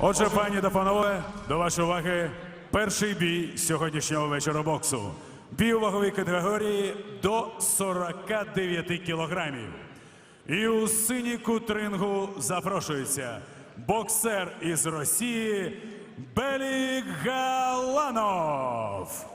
Отже, пані та панове, до вашої уваги перший бій сьогоднішнього вечора боксу. Бій у ваговій категорії до 49 кілограмів. І у синій кутрингу запрошується боксер із Росії Белік Галанов.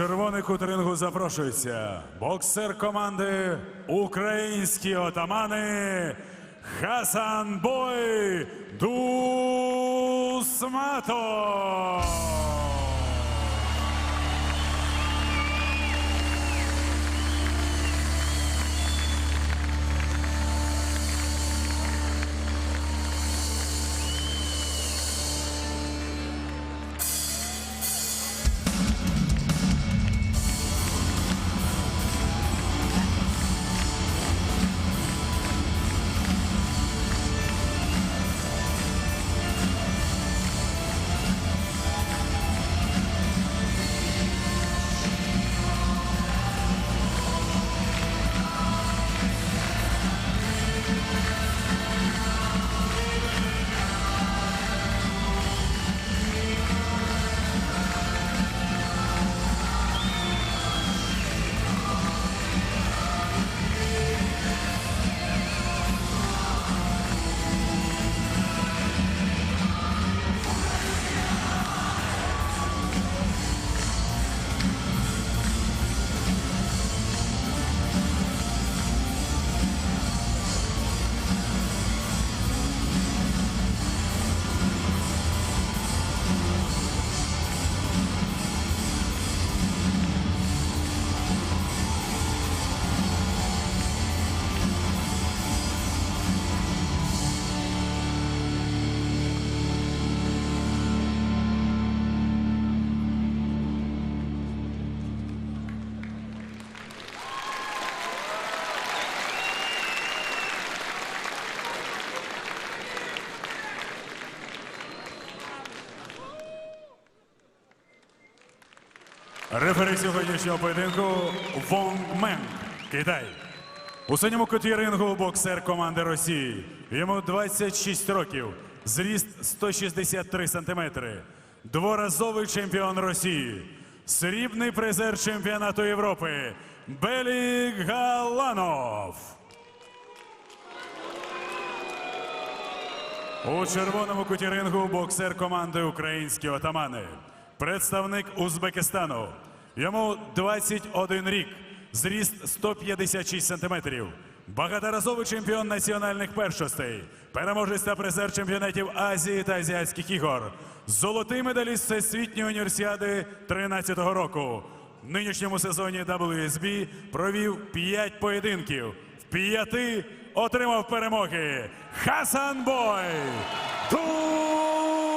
Червоний кут рингу запрошується боксер команди Українські отамани Хасан Бой Дусматов. Рефері сьогоднішнього поєдинку Вонг Мен, Китай. У синьому куті рингу боксер команди Росії. Йому 26 років, зріст 163 сантиметри. Дворазовий чемпіон Росії. Срібний призер чемпіонату Європи. Белік Галанов. У червоному куті рингу боксер команди Українські отамани. Представник Узбекистану. Йому 21 рік, зріст 156 сантиметрів. Багаторазовий чемпіон національних першостей, переможець та призер чемпіонатів Азії та Азіатських ігор, золотий медаліст Всесвітньої універсіади 13-го року. В нинішньому сезоні WSB провів 5 поєдинків. В п'яти отримав перемоги. Хасан Бой Тусматов!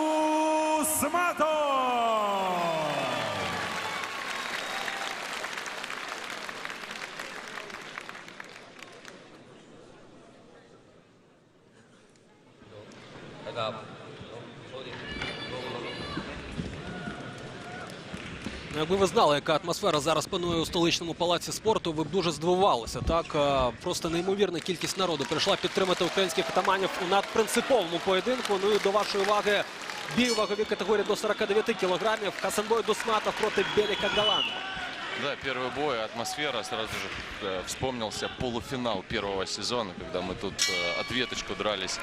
Ну, Якби ви знали, яка атмосфера зараз панує у столичному палаці спорту, ви б дуже здивувалися. Так Е, просто неймовірна кількість народу прийшла підтримати українських атаманів у надпринциповому поєдинку. Ну і до вашої уваги бій у ваговій категорії до 49 кілограмів. Хасанбой Дусматов проти Беліка Галанова. Да, первый бой, атмосфера, сразу же э, вспомнился полуфинал первого сезона, когда мы тут э, ответочку дрались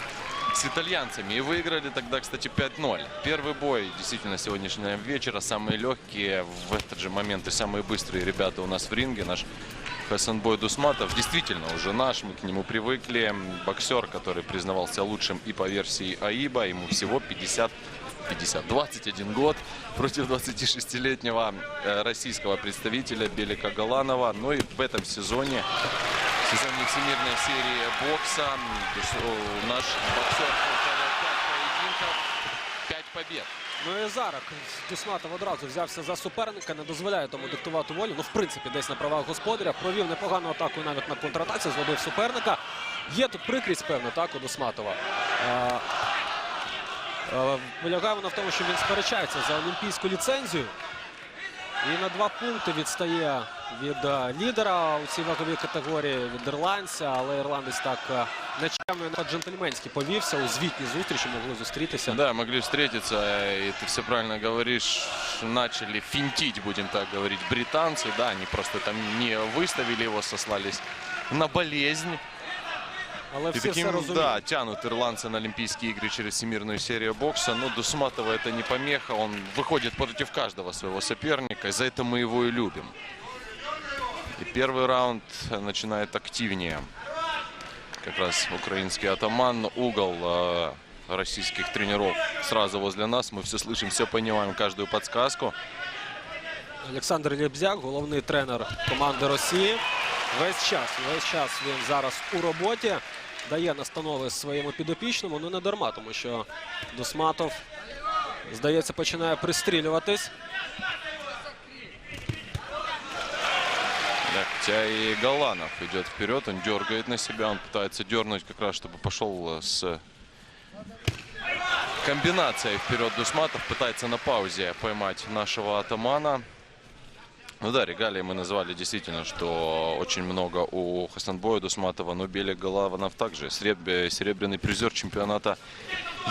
с итальянцами и выиграли тогда, кстати, 5-0. Первый бой действительно сегодняшнего вечера, самые легкие, в этот же момент и самые быстрые ребята у нас в ринге, наш Хасанбой Дусматов, действительно уже наш, мы к нему привыкли, боксер, который признавался лучшим и по версии АИБа, ему всего 50 50, 21 год против 26-летнего э, российского представителя Белика Галанова. Ну и в этом сезоне, сезоне всемирной серии бокса, наш боксер выиграл 5 поединков, 5 побед. Ну і зараз Дусматов одразу взявся за суперника, не дозволяє тому диктувати волю. Ну, в принципі, десь на правах господаря. Провів непогану атаку навіть на контратаці, злобив суперника. Є тут прикрість, певно, так, у Дусматова. Е, е, Полягає вона в тому, що він сперечається за олімпійську ліцензію. І на два пункти відстає від е, лідера у цій ваговій категорії від ірландця, але ірландець так е, нечемно і по-джентльменськи повівся. У звітній зустрічі могли зустрітися. Да, могли встретиться, и ты все правильно говоришь, начали финтить, будем так говорить, британцы. Да, они просто там не выставили его, сослались на болезнь. Але И всі все таким, розуміють. да, тянут ирландцы на Олимпийские игры через всемирную серию бокса. Но Дусматова это не помеха. Он выходит против каждого своего соперника. И за это мы его и любим. И первый раунд начинает активнее. Как раз украинский атаман. Угол э, российских тренеров сразу возле нас. Мы все слышим, все понимаем, каждую подсказку. Олександр Лєбзяк, головний тренер команди Росії. Весь час, весь час він зараз у роботі. Дає настанови своєму підопічному. Ну не дарма, тому що Досматов, здається, починає пристрілюватись. хотя и Галанов идет вперед, он дергает на себя, он пытается дернуть как раз, чтобы пошел э, с комбинацией вперед Дусматов, пытается на паузе поймать нашего атамана. Ну да, регалии мы назвали действительно, что очень много у Хасанбоя Дусматова, но Белик Голованов также среб- серебряный призер чемпионата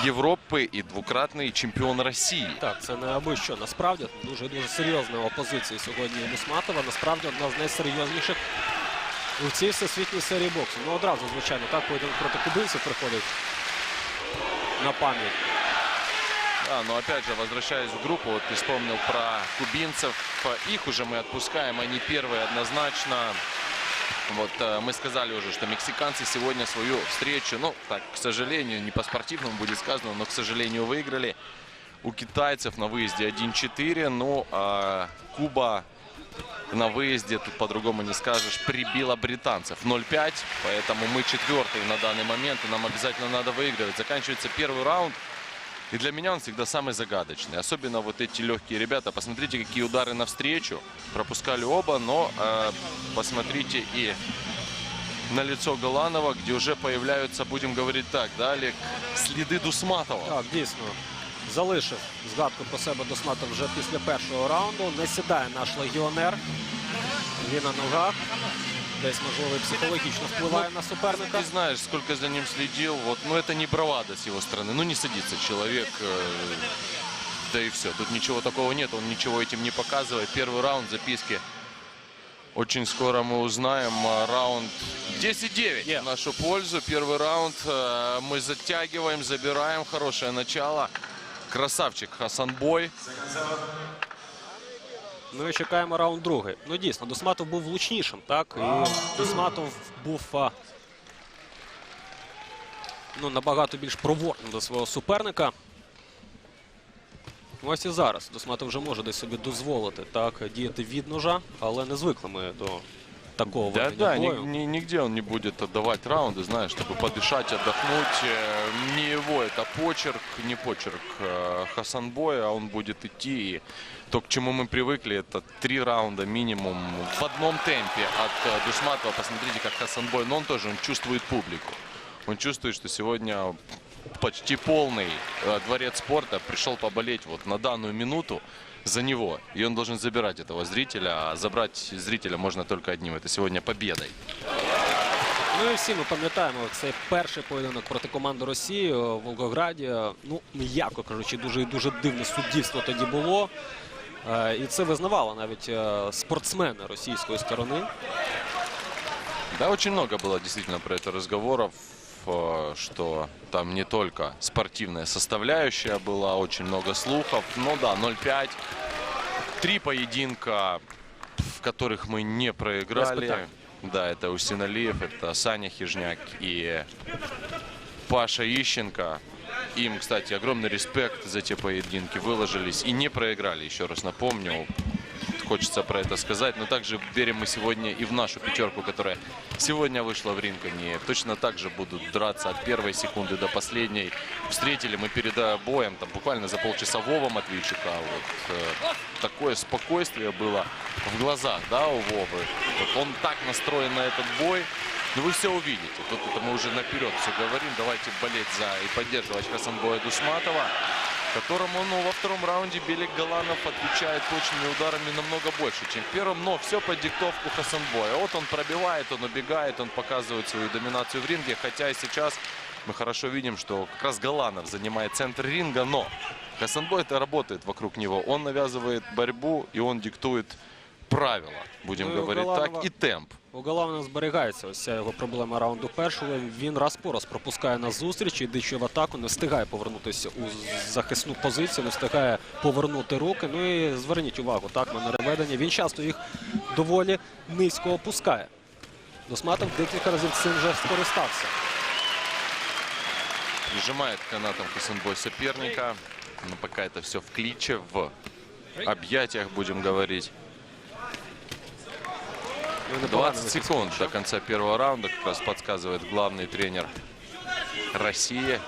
Европы и двукратный чемпион России. Так, це не аби що. Насправді дуже дуже серйозна опозиція сьогодні у Досматова. Насправді одна з найсерйозніших у цій всесвітній серії боксу. Ну одразу, звичайно, так поєдинок проти кубинців приходить на пам'ять. Да, но опять же, возвращаясь в группу, вот ты вспомнил про кубинцев. Их уже мы отпускаем, они первые однозначно. Вот э, мы сказали уже, что мексиканцы сегодня свою встречу, ну, так, к сожалению, не по-спортивному будет сказано, но, к сожалению, выиграли. У китайцев на выезде 1-4, ну, а Куба на выезде, тут по-другому не скажешь, прибила британцев 0-5, поэтому мы четвертые на данный момент, и нам обязательно надо выигрывать. Заканчивается первый раунд, и для меня он всегда самый загадочный. Особенно вот эти легкие ребята. Посмотрите, какие удары навстречу. Пропускали оба, но э, посмотрите и на лицо Галанова, где уже появляются, будем говорить так, да, Олег, следы Дусматова. Так, дійсно. Залишив згадку про себе Досматов вже після першого раунду. Не сідає наш легіонер. Він на ногах. Десь, можливо, і психологічно впливає на суперника. Ты знаешь, сколько за ним следил. Вот, ну, это не бравада с его стороны. Ну, не садится человек. э, да и все. Тут ничего такого нет. Он ничего этим не показывает. Первый раунд записки. Очень скоро мы узнаем. А, Раунд 10-9 Yeah. в нашу пользу. Первый раунд э, мы затягиваем, забираем. Хорошее начало. Красавчик Хасанбой. Ну і чекаємо раунд другий. Ну дійсно, Досматов був влучнішим, так? І Досматов був ну, набагато більш проворним до свого суперника. Ну, Ось і зараз Досматов вже може десь собі дозволити так, діяти від ножа, але не звикли ми до такого Да, да, ни- ни- нигде он не будет отдавать раунды, знаешь, чтобы подышать, отдохнуть. Э, Не его это почерк, не почерк э, Хасанбоя, а он будет идти. И то, к чему мы привыкли, это три раунда минимум в одном темпе от э, Душматова. Посмотрите, как Хасанбой, но он тоже, он чувствует публику. Он чувствует, что сегодня почти полный дворец спорта пришел поболеть вот на данную минуту за него. И он должен забирать этого зрителя. А забрать зрителя можно только одним. Это сегодня победой. Ну і всі ми пам'ятаємо цей перший поєдинок проти команди Росії у Волгограді. Ну, м'яко кажучи, дуже і дуже дивне суддівство тоді було. Е, І це визнавали навіть е, спортсмени російської сторони. Да, очень много было действительно про это разговоров, э, Что там не только спортивная составляющая была, очень много слухов. Ну да, 0-5. Три поединка, в которых мы не проиграли. Да, это Усиналиев, это Саня Хижняк и Паша Ищенко. Им, кстати, огромный респект за те поединки. Выложились и не проиграли, еще раз напомню. Хочется про это сказать. Но также верим мы сегодня и в нашу пятерку, которая сегодня вышла в ринг. Они точно так же будут драться от первой секунды до последней. Встретили мы перед э, боем, там буквально за полчасового Матвейчука. Вот, э, такое спокойствие было в глазах, да, у Вовы. Вот он так настроен на этот бой. Ну, вы все увидите. Тут это мы уже наперед все говорим. Давайте болеть за и поддерживать Хасанбоя Дусматова, которому ну, во втором раунде Белик Галанов отвечает точными ударами намного больше, чем в первом. Но все под диктовку Хасанбоя. Вот он пробивает, он убегает, он показывает свою доминацию в ринге. Хотя и сейчас мы хорошо видим, что как раз Галанов занимает центр ринга, но Хасанбой это работает вокруг него. Он навязывает борьбу и он диктует правила, будем Ну, и у говорить Галанова- так, и темп. У Галавина зберігається ось ця його проблема раунду першого. Він раз по раз пропускає на зустріч, йдучи в атаку, не встигає повернутися у захисну позицію, не встигає повернути руки. Ну і зверніть увагу, так, на переведення. Він часто їх доволі низько опускає. Досматов декілька разів цим вже скористався. Прижимает канатом Хасанбой соперника. Но пока это все в кличе, в объятиях, будем говорить. Ну, і непогано 20 він секунд до конца первого раунда, как раз подсказывает главный тренер России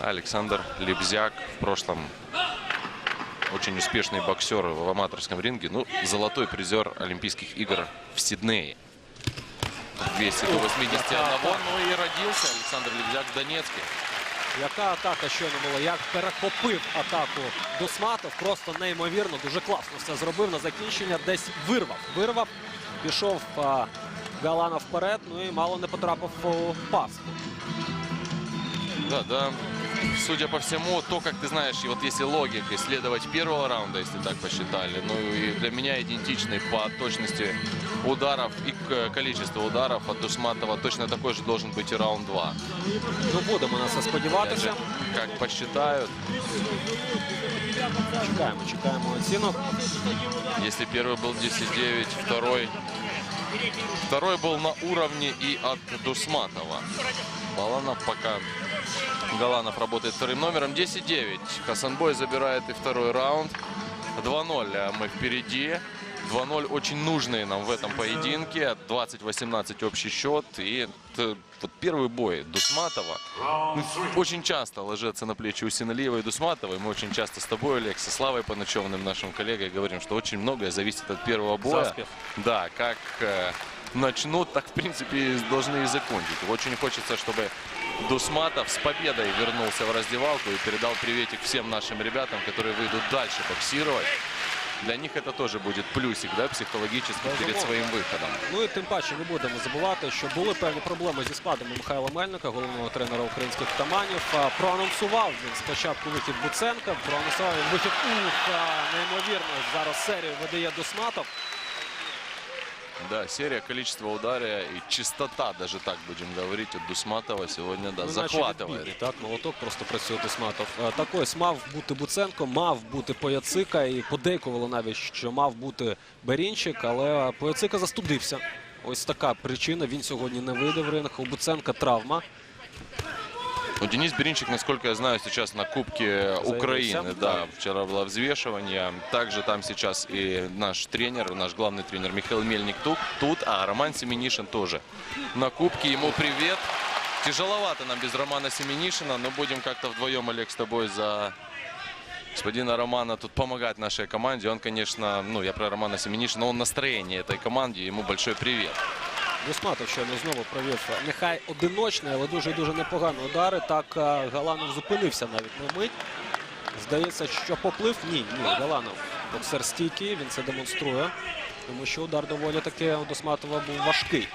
Александр Лебзяк. В прошлом очень успешный боксер в аматорском ринге. Ну, золотой призер Олимпийских игр в Сиднее. 200 до 81. Ну и родился Александр Лебзяк в Донецке. Яка атака щойно була? Як перехопив атаку Досматов? Просто неймовірно, дуже класно все зробив на закінчення. Десь вирвав. Вирвав, пішов а, Галана вперед, ну і мало не потрапив у паску. Да, да. Судя по всему, то, как ты знаешь, и вот если логикой следовать первого раунда, если так посчитали, ну и для меня идентичный по точности ударов и к количеству ударов от Дусматова точно такой же должен быть и раунд 2. Ну будемо на це Опять сподіватися. же, как посчитают, Чекаємо, чекаємо оцінок. если первый был 10-9, второй, второй был на уровне и от Дусматова. Баланов пока Галанов работает вторым номером. 10-9. Хасанбой забирает и второй раунд. 2-0 а мы впереди. 2-0 очень нужные нам в этом поединке. 20-18 общий счет. И вот первый бой Дусматова. Очень часто ложится на плечи Усиналиева и Дусматова. И мы очень часто с тобой, Олег, со Славой Поночевным, нашим коллегой, говорим, что очень многое зависит от первого боя. Заспев. Да, как э, начнут, так в принципе должны и закончить. Очень хочется, чтобы Дусматов с победой вернулся в раздевалку и передал приветик всем нашим ребятам, которые выйдут дальше боксировать. Для них это тоже будет плюсик, да, психологически перед Безумовно. своим выходом. Ну і тим паче не будемо забувати, що були певні проблеми зі складом у Михайла Мельника, головного тренера українських таманів. А, Проанонсував він спочатку вихід Буценка, проанонсував він вихід ух, а, неймовірно. Зараз серію видає Досматов. Да, серия, количество удара и чистота, даже так будем говорить, от Дусматова сегодня, да, Ну, захватывает. відбійний, Так, молоток просто працює Досматов. Е, Так ось мав бути Буценко, мав бути Пояцика і подейкували навіть, що мав бути Берінчик, але Пояцика застудився. Ось така причина. Він сьогодні не вийде в ринг. У Буценка травма. Ну, Денис Беринчик, насколько я знаю, сейчас на Кубке Украины. Да, вчера было взвешивание. Также там сейчас и наш тренер, наш главный тренер Михаил Мельник тут, тут а Роман Семенишин тоже на Кубке. Ему привет. Тяжеловато нам без Романа Семенишина, но будем как-то вдвоем, Олег, с тобой за господина Романа тут помогать нашей команде. Он, конечно, ну, я про Романа Семенишина, он настроение этой команде, ему большой привет. Досматов щойно знову провів нехай одиночний, але дуже дуже непогані удари. Так е, Галанов зупинився навіть на мить. Здається, що поплив. Ні, ні, Галанов боксер стійкий, він це демонструє. Тому що удар доволі таки у Досматова був важкий.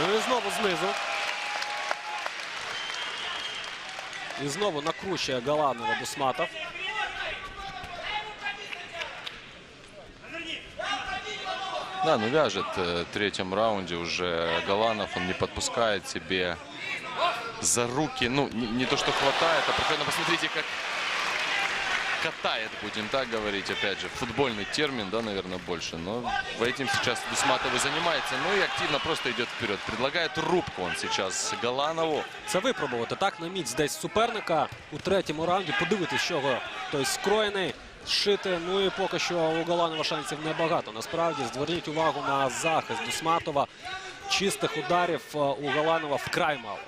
Ну і знову знизу. І знову накручує Галанова Досматов. Да, ну вяжет э, в третьем раунде уже Галанов, он не подпускает себе за руки, ну не, не то что хватает, а проходит, ну, посмотрите, как катает, будем так говорить, опять же, футбольный термин, да, наверное, больше, но этим сейчас Дусматов и занимается, ну и активно просто идет вперед, предлагает рубку он сейчас Галанову, Це випробувати так на міць десь суперника у третьому раунді. Подивитись, з чого той скроєний, зшити. Ну і поки що у Галанова шансів небагато. Насправді зверніть увагу на захист Дусматова. Чистих ударів е, у Галанова вкрай мало.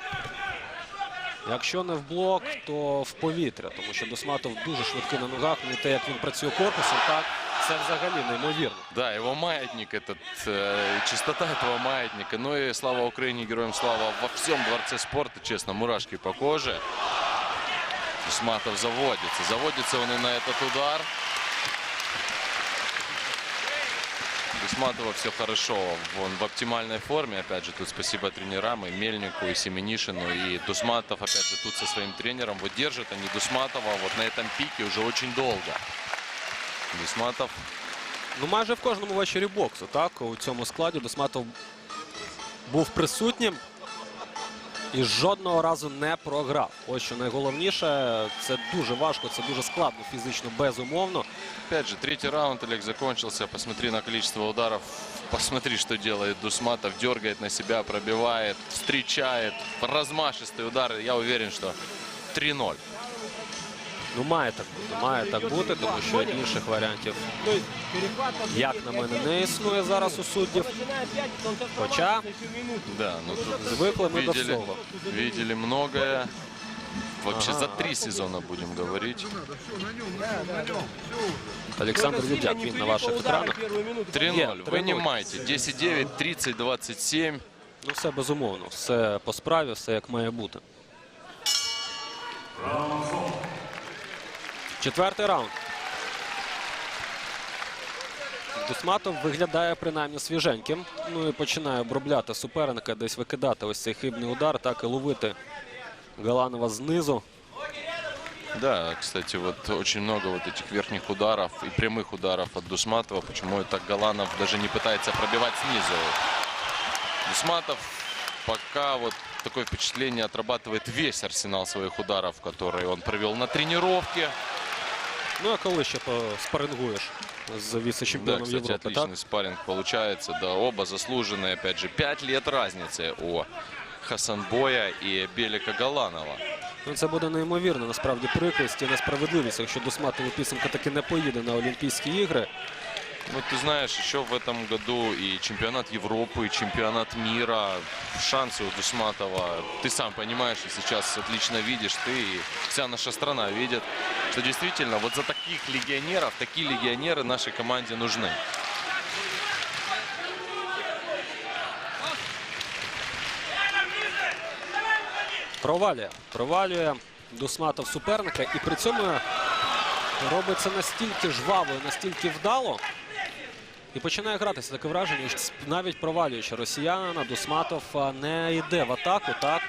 Якщо не в блок, то в повітря, тому що Дусматов дуже швидкий на ногах. Ну і те, як він працює корпусом, так це взагалі неймовірно. Да, его маятник этот, э, чистота этого маятника. Ну и слава Украине, героям слава во всем дворце спорта, честно, мурашки по коже. Усматов заводится. Заводится он и на этот удар. Усматова все хорошо. Он в оптимальной форме. Опять же, тут спасибо тренерам и Мельнику, и Семенишину. И Дусматов, опять же, тут со своим тренером. Вот держат они Дусматова вот на этом пике уже очень долго. Дусматов Ну, майже в кожному вечорі боксу, так, у цьому складі Досматов був присутнім І жодного разу не програв. Ось що найголовніше, це дуже важко, це дуже складно фізично, безумовно. Опять же, третий раунд, Олег, закончился. Посмотри на количество ударов. Посмотри, что делает Дусматов. Дергает на себя, пробивает, встречает. Размашистый удар. Я уверен, что 3-0. Ну, має так бути, має так бути, тому що інших варіантів, ну, як на мене, не існує зараз у суддів. Хоча Да, ну тут звикли ми до видели, всього. видели многое. Вообще за три сезона будем говорить. Олександр Дудяк, він на ваших екранах. 3-0. Є, Вы не маете. 10-9, 30-27. Ну, все безумовно, все по справі, все як має бути. Четвертий раунд. Дусматов виглядає принаймні свіженьким. Ну і починає обробляти суперника, десь викидати ось цей хибний удар, так і ловити Галанова знизу. Да, кстати, вот очень много вот этих верхних ударов и прямых ударов от Дусматова. Почему это Галанов даже не пытается пробивать снизу? Дусматов пока вот такое впечатление отрабатывает весь арсенал своих ударов, которые он провел на тренировке. Ну а коли ще спарингуєш з Да, віце-чемпіоном кстати, Європи, так? отличный спарринг получается. Да, оба заслуженные, опять же, 5 лет разницы у Хасанбоя и Белика Галанова. Ну, це буде неймовірно, насправді прикрість і несправедливість, якщо Дусматов у підсумку таки не поїде на Олімпійські ігри. Ну, ты знаешь, еще в этом году и чемпионат Европы, и чемпионат мира. Шансы у Дусматова. Ты сам понимаешь, и сейчас отлично видишь, ты и вся наша страна видит, что действительно вот за таких легионеров, такие легионеры нашей команде нужны. Провалює. Провалює Дусматов суперника. І при цьому робить це настільки жваво, і настільки вдало. І починає гратися таке враження, що навіть провалюючи росіянина, Дусматов не йде в атаку. Так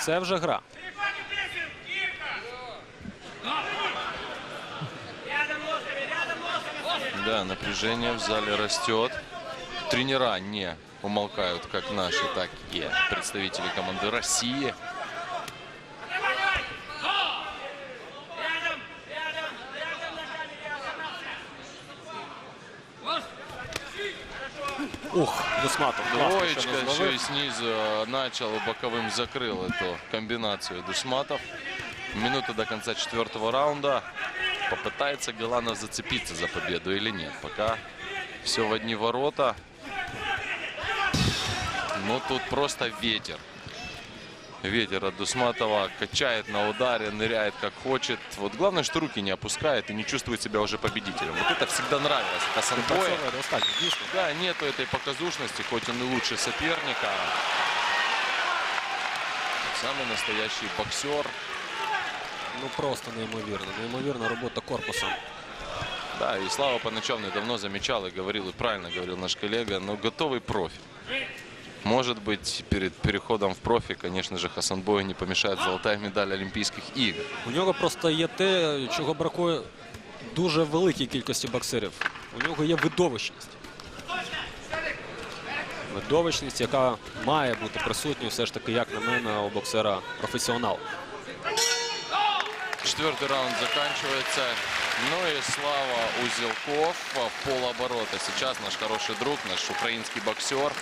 це вже гра. Да, напряжение в зале растет. Тренера не умолкают, как наши, так и представители команды России. Ух, Дусматов. класно, що Троечка не еще зловив. и снизу э, начал и боковым закрыл эту комбинацию Дусматов. Минута до конца четвертого раунда. Попытается Галанов зацепиться за победу или нет. Пока все в одни ворота. Но тут просто ветер. Ветер от Дусматова качает на ударе, ныряет как хочет. Вот главное, что руки не опускает и не чувствует себя уже победителем. Вот это всегда нравилось. Хасанбоя. Працьовує до останнього, дійсно. Да, нету этой показушности, хоть он и лучший соперника. Самый настоящий боксер. Ну просто неймовірно. Неймовірна робота корпусом. Да, и Слава Панычев давно замечал и говорил, и правильно говорил наш коллега, но готовый профи. Может быть, перед переходом в профи, конечно же, Хасанбою не помешает золотая медаль Олимпийских игр. У нього просто є те, чого бракує дуже великій кількості боксерів. У нього є видовищність. Видовищність, яка має бути присутньою все ж таки, як на мене, у боксера професіонал. Четвертый раунд заканчивается. Ну и Слава Узелков в полоборота. Сейчас наш хороший друг, наш украинский боксер,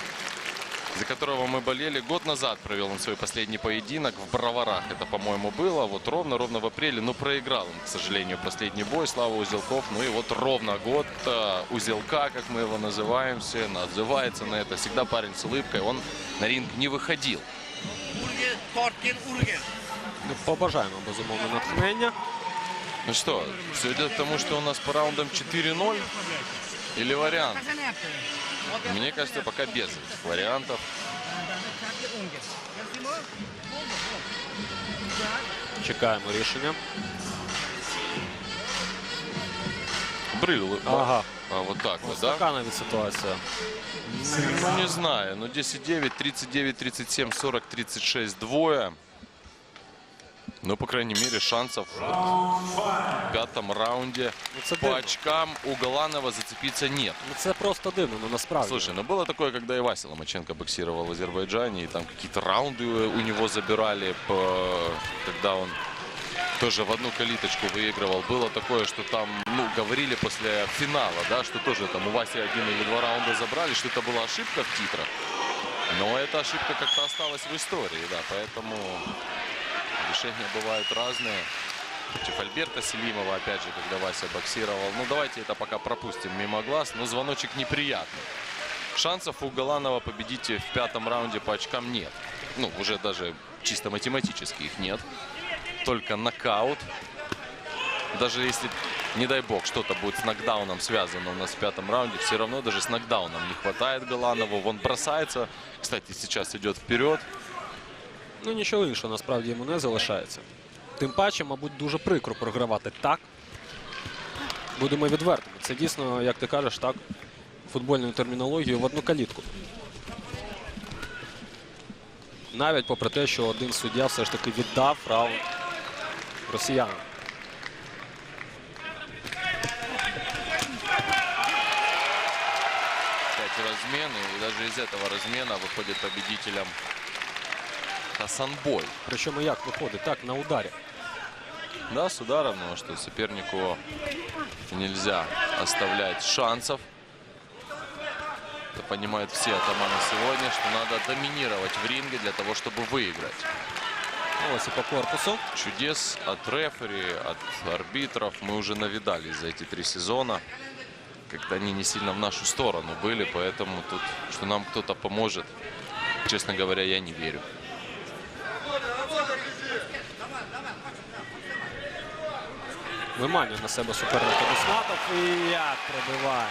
за которого мы болели. Год назад провел он свой последний поединок в Броварах. Это, по-моему, было вот ровно-ровно в апреле. Но проиграл он, к сожалению, последний бой. Слава Узелков. Ну и вот ровно год э, Узелка, как мы его называем, все отзывается на это. Всегда парень с улыбкой. Он на ринг не выходил. Ну, побажаємо безумовно натхнення. Ну что, все идет к тому, что у нас по раундам 4-0? Или вариант? Мне кажется, пока без этих вариантов. Чекаємо рішення. Брыл. Ага. А вот так вот, да? Така навіть ситуація. Ну, не знаю. Ну, 10-9, 39, 37, 40, 36, двое. Ну, по крайней мере, шансов в пятом раунде Ну, по очкам у Галанова зацепиться нет. Ну, це просто дивно, ну насправді. Слушай, ну было такое, когда и Вася Ломаченко боксировал в Азербайджане, и там какие-то раунды у него забирали, когда он тоже в одну калиточку выигрывал. Было такое, что там, ну, говорили после финала, да, что тоже там у Васи один или два раунда забрали, что это была ошибка в титрах. Но эта ошибка как-то осталась в истории, да, поэтому решения бывают разные. Против Альберта Селимова, опять же, когда Вася боксировал. Ну, давайте это пока пропустим мимо глаз, но звоночек неприятный. Шансов у Галанова победить в пятом раунде по очкам нет. Ну, уже даже чисто математически их нет. Только нокаут. Даже если, не дай бог, что-то будет с нокдауном связано у нас в пятом раунде, все равно даже с нокдауном не хватает Галанову. Он бросается, кстати, сейчас идет вперед. Ну нічого іншого насправді йому не залишається. Тим паче, мабуть, дуже прикро програвати так. Будемо відвертими. Це дійсно, як ти кажеш, так, футбольною термінологією в одну калітку. Навіть попри те, що один суддя все ж таки віддав раунд росіянам. Пять размен, и даже из этого размена выходит победителем Хасанбой. Причому як виходить? Так, на ударі. Да, с ударом, но что сопернику нельзя оставлять шансов. Это понимают все атаманы сегодня, что надо доминировать в ринге для того, чтобы выиграть. Ось і по корпусу. Чудес от рефери, от арбитров мы уже навидались за эти три сезона. Как-то они не сильно в нашу сторону были, поэтому тут, что нам кто-то поможет, честно говоря, я не верю. Виманює на себе суперника Дусматов і як пробиває.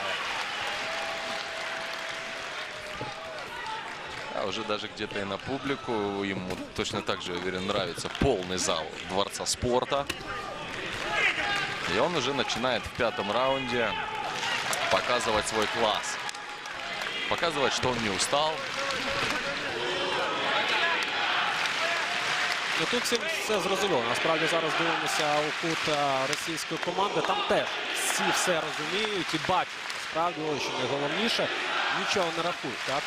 А уже даже где-то и на публику ему точно так же, я уверен, нравится полный зал Дворца спорта. И он уже начинает в пятом раунде показывать свой класс. Показывать, что он не устал. Ну тут всім все зрозуміло. Насправді зараз дивимося у кут а, російської команди. Там теж всі все розуміють і бачать. Насправді, ось що найголовніше, нічого не рахують. Так?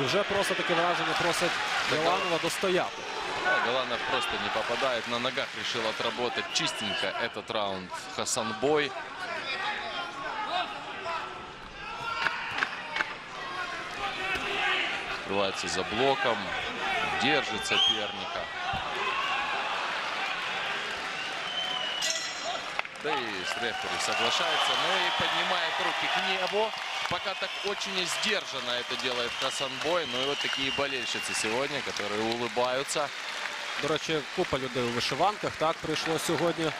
І вже просто таке враження просить Галанова достояти. Галанов просто не попадает. На ногах решил отработать чистенько этот раунд Хасанбой. Открывается за блоком. Держит соперника. Да и с рефери соглашается, но и поднимает руки к небу. Пока так очень сдержанно это делает Хасанбой. Ну и вот такие болельщицы сегодня, которые улыбаются. До речі, купа людей у вишиванках так прийшло сьогодні.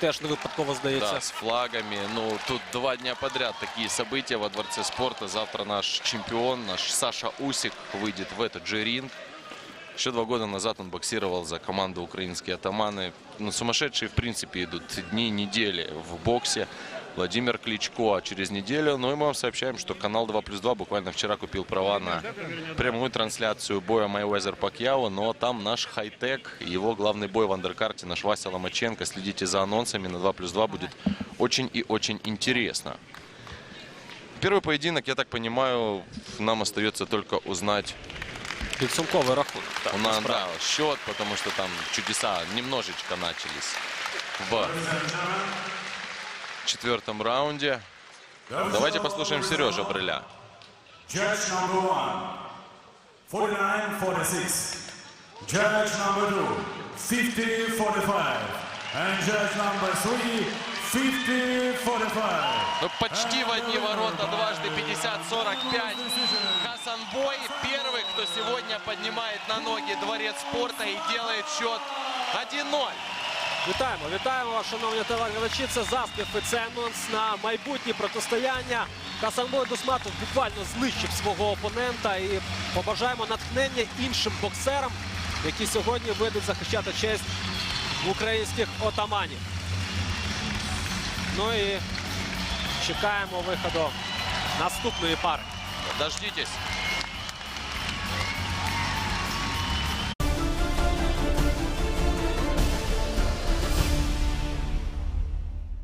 Теж не випадково здається. Да, с флагами. Ну, тут два дня подряд такие события во Дворце спорта. Завтра наш чемпион, наш Саша Усик выйдет в этот же ринг. Еще два года назад он боксировал за команду «Украинские атаманы». Ну, сумасшедшие, в принципе, идут дни, недели в боксе. Владимир Кличко а через неделю. Ну и мы вам сообщаем, что канал 2 плюс 2 буквально вчера купил права на прямую трансляцию боя Майвезер Пакьяо. Но там наш хай-тек, его главный бой в андеркарте, наш Вася Ломаченко. Следите за анонсами. На 2 плюс 2 будет очень и очень интересно. Первый поединок, я так понимаю, нам остается только узнать Підсумковий рахунок. Так, у нас, да, счет, потому что там чудеса немножечко начались в четвертом раунде. Давайте послушаем Сережу Брыля. Judge number one, 49-46. Judge number two, 50-45. And judge number three, 50-45. Ну, почти в одни ворота, дважды 50-45. Хасанбой первый, кто сегодня поднимает на ноги дворец спорта и делает счет 1-0. Вітаємо, вітаємо шановні телеглядачі. Це заспів і це анонс на майбутнє протистояння. Касанбой Дусматов буквально знищив свого опонента і побажаємо натхнення іншим боксерам, які сьогодні вийдуть захищати честь українських отаманів. Ну і чекаємо виходу наступної пари. Дождитесь.